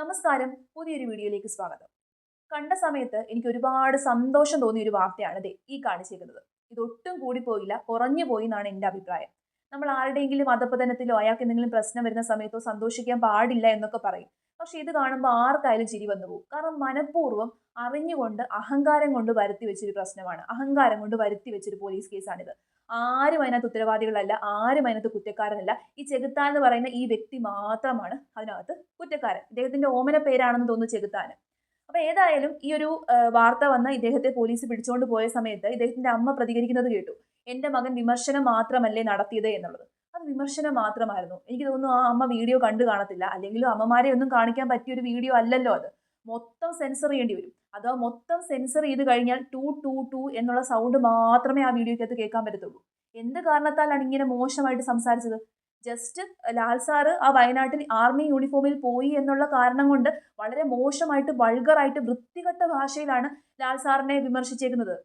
നമസ്കാരം. പുതിയൊരു വീഡിയോയിലേക്ക് സ്വാഗതം. കണ്ട സമയത്ത് എനിക്ക് ഒരുപാട് സന്തോഷം തോന്നിയ ഒരു വാർത്തയാണ് ഈ കാണിച്ചിരിക്കുന്നത് ഇതൊട്ടും കൂടി പോയില്ല കുറഞ്ഞു പോയി എന്നാണ് എന്റെ അഭിപ്രായം. നമ്മൾ ആരുടെയെങ്കിലും മതപതനത്തിലോ അയാൾക്ക് എന്തെങ്കിലും പ്രശ്നം വരുന്ന സമയത്തോ സന്തോഷിക്കാൻ പാടില്ല എന്നൊക്കെ പറയും. പക്ഷെ ഇത് കാണുമ്പോൾ ആർക്കായാലും ചിരി വന്നു പോകും. കാരണം മനഃപൂർവം അറിഞ്ഞുകൊണ്ട് അഹങ്കാരം കൊണ്ട് വരുത്തി വെച്ചൊരു പ്രശ്നമാണ്. അഹങ്കാരം കൊണ്ട് വരുത്തി വെച്ചൊരു പോലീസ് കേസാണിത്. ആരും അതിനകത്ത് ഉത്തരവാദികളല്ല ആരും അതിനകത്ത് കുറ്റക്കാരനല്ല. ഈ ചെകുത്താൻ എന്ന് പറയുന്ന ഈ വ്യക്തി മാത്രമാണ് അതിനകത്ത് കുറ്റക്കാരൻ. ഇദ്ദേഹത്തിന്റെ ഓമന പേരാണെന്ന് തോന്നുന്നു ചെകുത്താൻ. അപ്പൊ ഏതായാലും ഈ ഒരു വാർത്ത വന്ന് ഇദ്ദേഹത്തെ പോലീസ് പിടിച്ചുകൊണ്ട് പോയ സമയത്ത് ഇദ്ദേഹത്തിന്റെ അമ്മ പ്രതികരിക്കുന്നത് കേട്ടു. എന്റെ മകൻ വിമർശനം മാത്രമല്ലേ നടത്തിയത് എന്നുള്ളത്. അത് വിമർശനം മാത്രമായിരുന്നു. എനിക്ക് തോന്നുന്നു ആ അമ്മ വീഡിയോ കണ്ടു കാണത്തില്ല. അല്ലെങ്കിലും അമ്മമാരെ ഒന്നും കാണിക്കാൻ പറ്റിയ ഒരു വീഡിയോ അല്ലല്ലോ അത്. മൊത്തം സെൻസർ ചെയ്യേണ്ടി വരും. അഥവാ മൊത്തം സെൻസർ ചെയ്ത് കഴിഞ്ഞാൽ ടു ടു ടു എന്നുള്ള സൗണ്ട് മാത്രമേ ആ വീഡിയോയ്ക്കകത്ത് കേൾക്കാൻ പറ്റത്തുള്ളൂ. എന്ത് കാരണത്താലാണ് ഇങ്ങനെ മോശമായിട്ട് സംസാരിച്ചത്? ജസ്റ്റ് ലാൽ സാറ് ആ വയനാട്ടിൽ ആർമി യൂണിഫോമിൽ പോയി എന്നുള്ള കാരണം കൊണ്ട് വളരെ മോശമായിട്ട് വൾഗറായിട്ട് വൃത്തികെട്ട ഭാഷയിലാണ് ലാൽ സാറിനെ വിമർശിച്ചേക്കുന്നത്.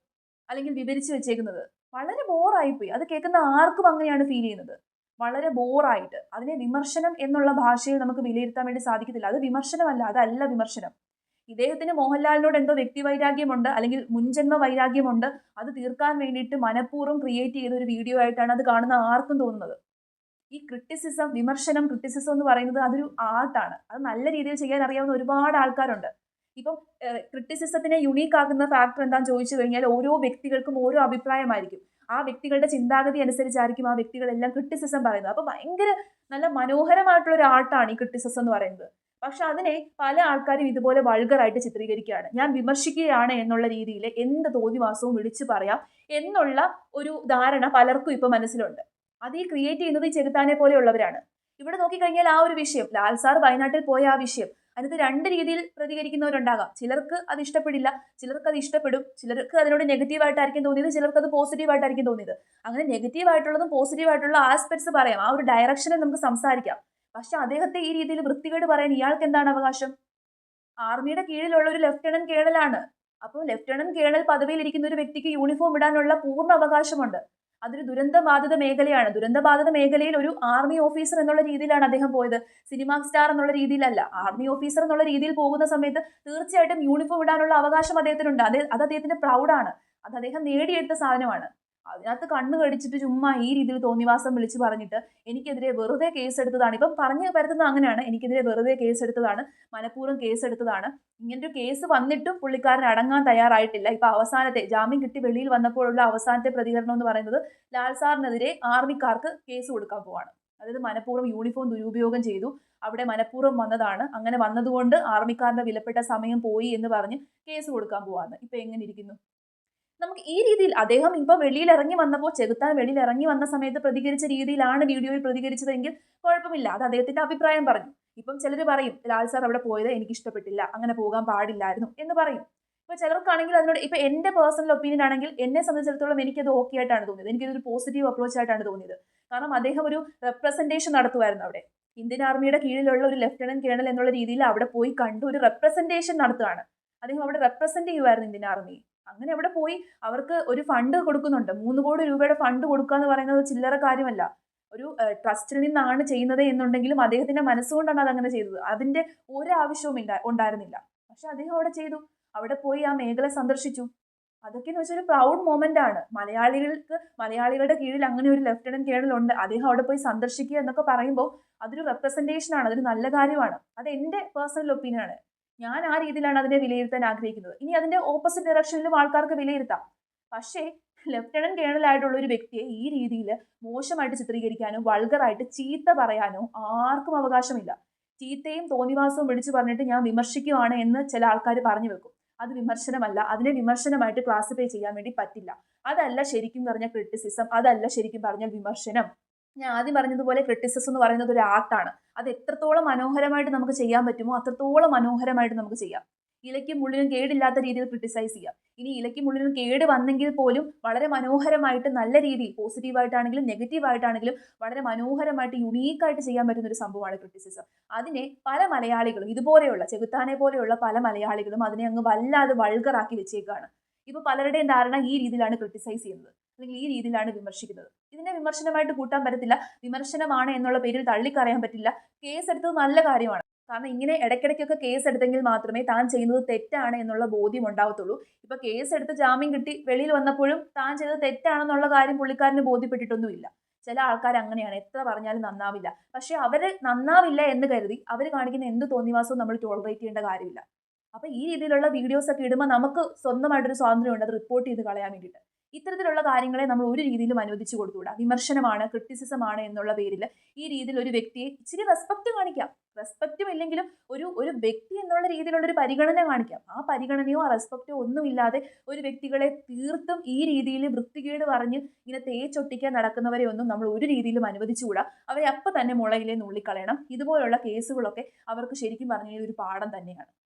അല്ലെങ്കിൽ വിവരിച്ചു വെച്ചേക്കുന്നത്. വളരെ ബോറായിപ്പോയി അത് കേൾക്കുന്ന ആർക്കും അങ്ങനെയാണ് ഫീൽ ചെയ്യുന്നത്. വളരെ ബോറായിട്ട് അതിനെ വിമർശനം എന്നുള്ള ഭാഷയിൽ നമുക്ക് വിലയിരുത്താൻ വേണ്ടി സാധിക്കത്തില്ല. അത് വിമർശനമല്ല അതല്ല വിമർശനം. ഇദ്ദേഹത്തിന് മോഹൻലാലിനോട് എന്തോ വ്യക്തി വൈരാഗ്യമുണ്ട് അല്ലെങ്കിൽ മുൻജന്മ വൈരാഗ്യമുണ്ട്. അത് തീർക്കാൻ വേണ്ടിയിട്ട് മനഃപൂർവം ക്രിയേറ്റ് ചെയ്ത ഒരു വീഡിയോ ആയിട്ടാണ് അത് കാണുന്ന ആർക്കും തോന്നുന്നത്. ഈ ക്രിട്ടിസിസം വിമർശനം ക്രിട്ടിസിസം എന്ന് പറയുന്നത് അതൊരു ആർട്ടാണ് അത് നല്ല രീതിയിൽ ചെയ്യാൻ അറിയാവുന്ന ഒരുപാട് ആൾക്കാരുണ്ട്. ഇപ്പം ക്രിട്ടിസിസത്തിനെ യുണീക്ക് ആക്കുന്ന ഫാക്ടർ എന്താണെന്ന് ചോദിച്ചു കഴിഞ്ഞാൽ ഓരോ വ്യക്തികൾക്കും ഓരോ അഭിപ്രായമായിരിക്കും. ആ വ്യക്തികളുടെ ചിന്താഗതി അനുസരിച്ചായിരിക്കും ആ വ്യക്തികളെല്ലാം ക്രിട്ടിസിസം പറയുന്നത്. അപ്പൊ ഭയങ്കര നല്ല മനോഹരമായിട്ടുള്ള ഒരു ആർട്ടാണ് ഈ ക്രിട്ടിസിസം എന്ന് പറയുന്നത്. പക്ഷെ അതിനെ പല ആൾക്കാരും ഇതുപോലെ വൾഗറായിട്ട് ചിത്രീകരിക്കുകയാണ്. ഞാൻ വിമർശിക്കുകയാണ് എന്നുള്ള രീതിയിൽ എന്ത് തോന്നിവാസവും വിളിച്ചു പറയാം എന്നുള്ള ഒരു ധാരണ പലർക്കും ഇപ്പൊ മനസ്സിലുണ്ട്. അത് ഈ ക്രിയേറ്റ് ചെയ്യുന്നത് ഈ ചെറുത്താനെ പോലെയുള്ളവരാണ്. ഇവിടെ നോക്കിക്കഴിഞ്ഞാൽ ആ ഒരു വിഷയം ലാൽ സാർ വയനാട്ടിൽ പോയ ആ വിഷയം അതിനകത്ത് രണ്ട് രീതിയിൽ പ്രതികരിക്കുന്നവരുണ്ടാകാം. ചിലർക്ക് അത് ഇഷ്ടപ്പെടില്ല ചിലർക്ക് അത് ഇഷ്ടപ്പെടും ചിലർക്ക് അതിനോട് നെഗറ്റീവായിട്ടായിരിക്കും തോന്നിയത് ചിലർക്ക് അത് പോസിറ്റീവായിട്ടായിരിക്കും തോന്നിയത്. അങ്ങനെ നെഗറ്റീവായിട്ടുള്ളതും പോസിറ്റീവായിട്ടുള്ള ആസ്പെക്ട്സ് പറയാം. ആ ഒരു ഡയറക്ഷനെ നമുക്ക് സംസാരിക്കാം. പക്ഷെ അദ്ദേഹത്തെ ഈ രീതിയിൽ വൃത്തികേട് പറയാൻ ഇയാൾക്ക് എന്താണ് അവകാശം? ആർമിയുടെ കീഴിലുള്ള ഒരു ലെഫ്റ്റനന്റ് കേണലാണ് അപ്പോൾ ലെഫ്റ്റനന്റ് കേണൽ പദവിയിൽ ഇരിക്കുന്ന ഒരു വ്യക്തിക്ക് യൂണിഫോം ഇടാനുള്ള പൂർണ അവകാശമുണ്ട്. അതൊരു ദുരന്തബാധിത മേഖലയാണ്. ദുരന്തബാധിത മേഖലയിൽ ഒരു ആർമി ഓഫീസർ എന്നുള്ള രീതിയിലാണ് അദ്ദേഹം പോയത്. സിനിമാ സ്റ്റാർ എന്നുള്ള രീതിയിലല്ല. ആർമി ഓഫീസർ എന്നുള്ള രീതിയിൽ പോകുന്ന സമയത്ത് തീർച്ചയായിട്ടും യൂണിഫോം ഇടാനുള്ള അവകാശം അദ്ദേഹത്തിനുണ്ട്. അത് അത് അദ്ദേഹത്തിന്റെ പ്രൗഡാണ് അത് അദ്ദേഹം നേടിയെടുത്ത സാധനമാണ്. അതിനകത്ത് കണ്ണ് കടിച്ചിട്ട് ചുമ്മാ ഈ രീതിയിൽ തോന്നിവാസം വിളിച്ച് പറഞ്ഞിട്ട് എനിക്കെതിരെ വെറുതെ കേസ് എടുത്തതാണ് ഇപ്പം പറഞ്ഞു പരത്തുന്നത് അങ്ങനെയാണ്. എനിക്കെതിരെ വെറുതെ കേസ് എടുത്തതാണ് മനഃപൂർവം കേസ് എടുത്തതാണ് ഇങ്ങനൊരു കേസ് വന്നിട്ടും പുള്ളിക്കാരൻ അടങ്ങാൻ തയ്യാറായിട്ടില്ല. ഇപ്പൊ അവസാനത്തെ ജാമ്യം കിട്ടി വെളിയിൽ വന്നപ്പോഴുള്ള അവസാനത്തെ പ്രതികരണം എന്ന് പറയുന്നത് ലാൽ സാറിനെതിരെ ആർമിക്കാർക്ക് കേസ് കൊടുക്കാൻ പോവാണ്. അതായത് മനഃപൂർവം യൂണിഫോം ദുരുപയോഗം ചെയ്തു. അവിടെ മനഃപൂർവം വന്നതാണ്. അങ്ങനെ വന്നതുകൊണ്ട് ആർമിക്കാരുടെ വിലപ്പെട്ട സമയം പോയി എന്ന് പറഞ്ഞ് കേസ് കൊടുക്കാൻ പോവാന്ന്. ഇപ്പൊ എങ്ങനെ ഇരിക്കുന്നു? നമുക്ക് ഈ രീതിയിൽ അദ്ദേഹം ഇപ്പൊ വെളിയിൽ ഇറങ്ങി വന്നപ്പോൾ ചെകുത്താൻ വെളിയിൽ ഇറങ്ങി വന്ന സമയത്ത് പ്രതികരിച്ച രീതിയിലാണ് വീഡിയോയിൽ പ്രതികരിച്ചതെങ്കിൽ കുഴപ്പമില്ല. അത് അദ്ദേഹത്തിന്റെ അഭിപ്രായം പറഞ്ഞു. ഇപ്പം ചിലർ പറയും ലാൽ സാർ അവിടെ പോയത് എനിക്ക് ഇഷ്ടപ്പെട്ടില്ല. അങ്ങനെ പോകാൻ പാടില്ലായിരുന്നു എന്ന് പറയും. ഇപ്പൊ ചിലർക്കാണെങ്കിൽ അതിനോട് ഇപ്പൊ എന്റെ പേഴ്സണൽ ഒപ്പീനിയൻ ആണെങ്കിൽ എന്നെ സംബന്ധിച്ചിടത്തോളം എനിക്കത് ഓക്കെ ആയിട്ടാണ് തോന്നിയത്. എനിക്കതൊരു പോസിറ്റീവ് അപ്രോച്ച് ആയിട്ടാണ് തോന്നിയത്. കാരണം അദ്ദേഹം ഒരു റെപ്രസെന്റേഷൻ നടത്തുമായിരുന്നു അവിടെ. ഇന്ത്യൻ ആർമിയുടെ കീഴിലുള്ള ഒരു ലെഫ്റ്റനന്റ് കേണൽ എന്നുള്ള രീതിയിൽ അവിടെ പോയി കണ്ടു ഒരു റെപ്രസെന്റേഷൻ നടത്തുകയാണ്. അദ്ദേഹം അവിടെ റെപ്രസെന്റ് ചെയ്യുമായിരുന്നു ഇന്ത്യൻ ആർമി. അങ്ങനെ അവിടെ പോയി? അവർക്ക് ഒരു ഫണ്ട് കൊടുക്കുന്നുണ്ട്. മൂന്ന് കോടി രൂപയുടെ ഫണ്ട് കൊടുക്കുക എന്ന് പറയുന്നത് ചില്ലറ കാര്യമല്ല. ഒരു ട്രസ്റ്റിൽ നിന്നാണ് ചെയ്യുന്നത് എന്നുണ്ടെങ്കിലും അദ്ദേഹത്തിന്റെ മനസ്സുകൊണ്ടാണ് അത് അങ്ങനെ ചെയ്തത്. അതിന്റെ ഒരു ആവശ്യവും ഇല്ല ഉണ്ടായിരുന്നില്ല. പക്ഷെ അദ്ദേഹം അവിടെ ചെയ്തു. അവിടെ പോയി ആ മേഖല സന്ദർശിച്ചു. അതൊക്കെ എന്ന് വെച്ചാൽ ഒരു പ്രൗഡ് മൊമെന്റ് ആണ്. മലയാളികൾക്ക് മലയാളികളുടെ കീഴിൽ അങ്ങനെ ഒരു ലെഫ്റ്റനന്റ് കേണൽ ഉണ്ട്. അദ്ദേഹം അവിടെ പോയി സന്ദർശിക്കുക എന്നൊക്കെ പറയുമ്പോൾ അതൊരു റെപ്രസെന്റേഷൻ ആണ്. അതൊരു നല്ല കാര്യമാണ്. അത് എന്റെ പേഴ്സണൽ ഒപ്പീനിയൻ ആണ്. ഞാൻ ആ രീതിയിലാണ് അതിനെ വിലയിരുത്താൻ ആഗ്രഹിക്കുന്നത്. ഇനി അതിന്റെ ഓപ്പോസിറ്റ് ഡയറക്ഷനിലും ആൾക്കാർക്ക് വിലയിരുത്താം. പക്ഷേ ലെഫ്റ്റനന്റ് കേണൽ ആയിട്ടുള്ള ഒരു വ്യക്തിയെ ഈ രീതിയിൽ മോശമായിട്ട് ചിത്രീകരിക്കാനോ വൾഗറായിട്ട് ചീത്ത പറയാനോ ആർക്കും അവകാശമില്ല. ചീത്തയും തോന്നിവാസവും വിളിച്ചു പറഞ്ഞിട്ട് ഞാൻ വിമർശിക്കുവാണ് എന്ന് ചില ആൾക്കാർ പറഞ്ഞു വെക്കും. അത് വിമർശനമല്ല. അതിനെ വിമർശനമായിട്ട് ക്ലാസിഫൈ ചെയ്യാൻ വേണ്ടി പറ്റില്ല. അതല്ല ശരിക്കും പറഞ്ഞ ക്രിറ്റിസിസം അതല്ല ശരിക്കും പറഞ്ഞ വിമർശനം. ഞാൻ ആദ്യം പറഞ്ഞതുപോലെ ക്രിട്ടിസിസം എന്ന് പറയുന്നത് ഒരു ആർട്ടാണ് അത് എത്രത്തോളം മനോഹരമായിട്ട് നമുക്ക് ചെയ്യാൻ പറ്റുമോ അത്രത്തോളം മനോഹരമായിട്ട് നമുക്ക് ചെയ്യാം. ഇലയ്ക്കും മുള്ളിനും കേടില്ലാത്ത രീതിയിൽ ക്രിട്ടിസൈസ് ചെയ്യാം. ഇനി ഇലയ്ക്കും മുള്ളിനും കേട് വന്നെങ്കിൽ പോലും വളരെ മനോഹരമായിട്ട് നല്ല രീതിയിൽ പോസിറ്റീവായിട്ടാണെങ്കിലും നെഗറ്റീവായിട്ടാണെങ്കിലും വളരെ മനോഹരമായിട്ട് യുണീക്കായിട്ട് ചെയ്യാൻ പറ്റുന്ന ഒരു സംഭവമാണ് ക്രിറ്റിസിസം അതിനെ പല മലയാളികളും ഇതുപോലെയുള്ള ചെകുത്താനെ പോലെയുള്ള പല മലയാളികളും അതിനെ അങ്ങ് വല്ലാതെ വൾഗറാക്കി വെച്ചേക്കാണ്. ഇപ്പൊ പലരുടെയും ധാരണ ഈ രീതിയിലാണ് ക്രിട്ടിസൈസ് ചെയ്യുന്നത്. അല്ലെങ്കിൽ ഈ രീതിയിലാണ് വിമർശിക്കുന്നത്. ഇതിനെ വിമർശനമായിട്ട് കൂട്ടാൻ പറ്റത്തില്ല. വിമർശനമാണ് എന്നുള്ള പേരിൽ തള്ളിക്കറിയാൻ പറ്റില്ല. കേസ് എടുത്തത് നല്ല കാര്യമാണ്. കാരണം ഇങ്ങനെ ഇടയ്ക്കിടയ്ക്കൊക്കെ കേസ് എടുത്തെങ്കിൽ മാത്രമേ താൻ ചെയ്യുന്നത് തെറ്റാണ് എന്നുള്ള ബോധ്യം ഉണ്ടാവത്തുള്ളൂ. ഇപ്പൊ കേസ് എടുത്ത് ജാമ്യം കിട്ടി വെളിയിൽ വന്നപ്പോഴും താൻ ചെയ്തത് തെറ്റാണെന്നുള്ള കാര്യം പുള്ളിക്കാരന് ബോധ്യപ്പെട്ടിട്ടൊന്നുമില്ല. ചില ആൾക്കാർ അങ്ങനെയാണ്. എത്ര പറഞ്ഞാലും നന്നാവില്ല. പക്ഷെ അവർ നന്നാവില്ല എന്ന് കരുതി അവർ കാണിക്കുന്ന എന്ത് തോന്നിവാസവും നമ്മൾ ടോളറേറ്റ് ചെയ്യേണ്ട കാര്യമില്ല. അപ്പൊ ഈ രീതിയിലുള്ള വീഡിയോസ് ഒക്കെ ഇടുമ്പോൾ നമുക്ക് സ്വന്തമായിട്ടൊരു സ്വാതന്ത്ര്യം ഉണ്ട് അത് റിപ്പോർട്ട് ചെയ്ത് കളയാൻ വേണ്ടിയിട്ട്. ഇത്തരത്തിലുള്ള കാര്യങ്ങളെ നമ്മൾ ഒരു രീതിയിലും അനുവദിച്ചു കൊടുത്തുകൂടാ. വിമർശനമാണ് ക്രിറ്റിസിസം ആണ് എന്നുള്ള പേരിൽ ഈ രീതിയിൽ ഒരു വ്യക്തിയെ ഇച്ചിരി റെസ്പെക്ട് കാണിക്കാം. റെസ്പെക്റ്റും ഇല്ലെങ്കിലും ഒരു ഒരു വ്യക്തി എന്നുള്ള രീതിയിലുള്ള ഒരു പരിഗണന കാണിക്കാം. ആ പരിഗണനയോ ആ റെസ്പെക്റ്റോ ഒന്നുമില്ലാതെ ഒരു വ്യക്തികളെ തീർത്തും ഈ രീതിയിൽ വൃത്തികേട് പറഞ്ഞ് ഇങ്ങനെ തേച്ചൊട്ടിക്കാൻ നടക്കുന്നവരെ ഒന്നും നമ്മൾ ഒരു രീതിയിലും അനുവദിച്ചുകൂടാ. അവരെ അപ്പം തന്നെ മുളയിലെ നുള്ളിക്കളയണം. ഇതുപോലുള്ള കേസുകളൊക്കെ അവർക്ക് ശരിക്കും പറഞ്ഞു ഒരു പാഠം തന്നെയാണ്.